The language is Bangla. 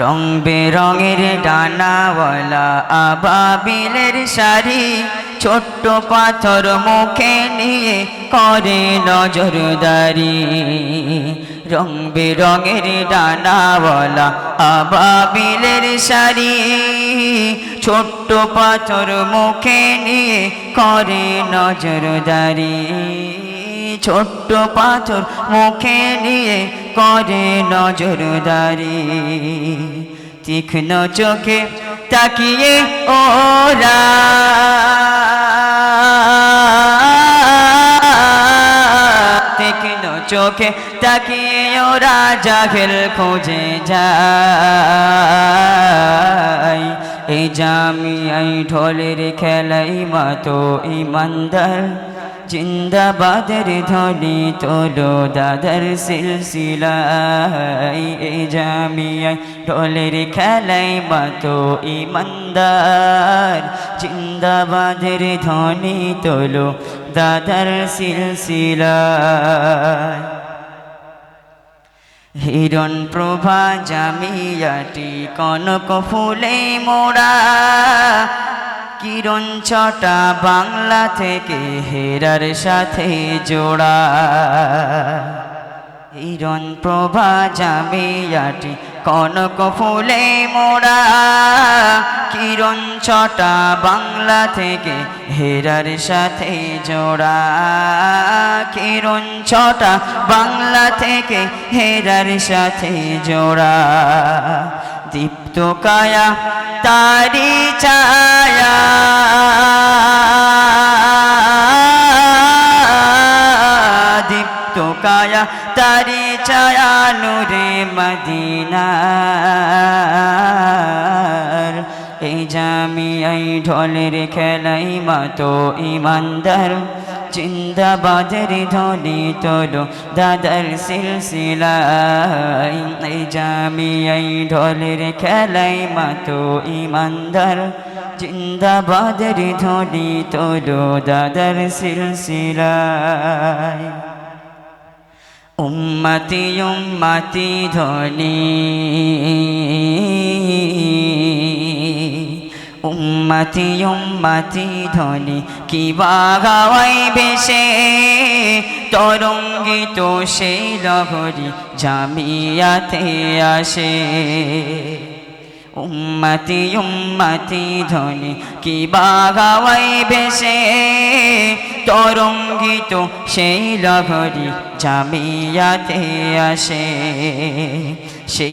রং বেরঙের ডানাওয়ালা আবাবিলের শাড়ি ছোট্ট পাথর মুখে নিয়ে করে নজরদারি। রং বেরঙের ডানাওয়ালা আবাবিলের শাড়ি ছোট্ট পাথর মুখে নিয়ে করে নজরদারি। ছোট্ট পাথর মুখে নিয়ে করে নজরদারি। তীক্ষ্ণ চোখে তাকিয়ে ওরা। তীক্ষ্ণ চোখে তাকিয়ে ওরা জাহেল খোঁজে যায়। এই জামিয়াই ঢোলের খেলাই মাতো ইমানদার। জিন্দাবাদের ধ্বনি তোলো দাদার সিলসিলাই এই জামিয়াই ঢোলের খেলাই মাতো ইমানদার। জিন্দাবাদের ধ্বনি তোলো দাদার সিলসিলায়। হিরণ প্রভা জামিয়াটি কনক ফুলে মোড়া ছটা বাংলা থেকে হেরার সাথে জোড়া। হিরণ প্রভা জামিয়াটি কনক ফুলে মোড়া। কিরণ ছটা বাংলা থেকে হেরার সাথে জোড়া। কিরণ ছটা বাংলা থেকে হেরার সাথে জোড়া। দীপ্ত কায়া তারি ছায়া। দীপ্ত কায়া তারি ছায়া নূরে মদিনার। এই জামিয়াই ঢোলের খেলাই মাতো ইমানদার। জিন্দাবাদের ধ্বনি তোলো, দাদার সিলসিলাই জামিয়াই ঢোলের খেলাই মাতো ইমানদার। জিন্দাবাদের ধ্বনি তোলো, দাদার সিলসিলাই উম্মতি উম্মতি ধ্বনি উম্মতি উম্মতি ধ্বনি। কি বাগাওয়াই বেশে তরঙ্গিত সেই লহরি জামিয়াতে আসে। উম্মতি উম্মতি ধ্বনি। কি বাগাওয়াই বেশে তরঙ্গিত সেই লহরি জামিয়াতে আসে। সেই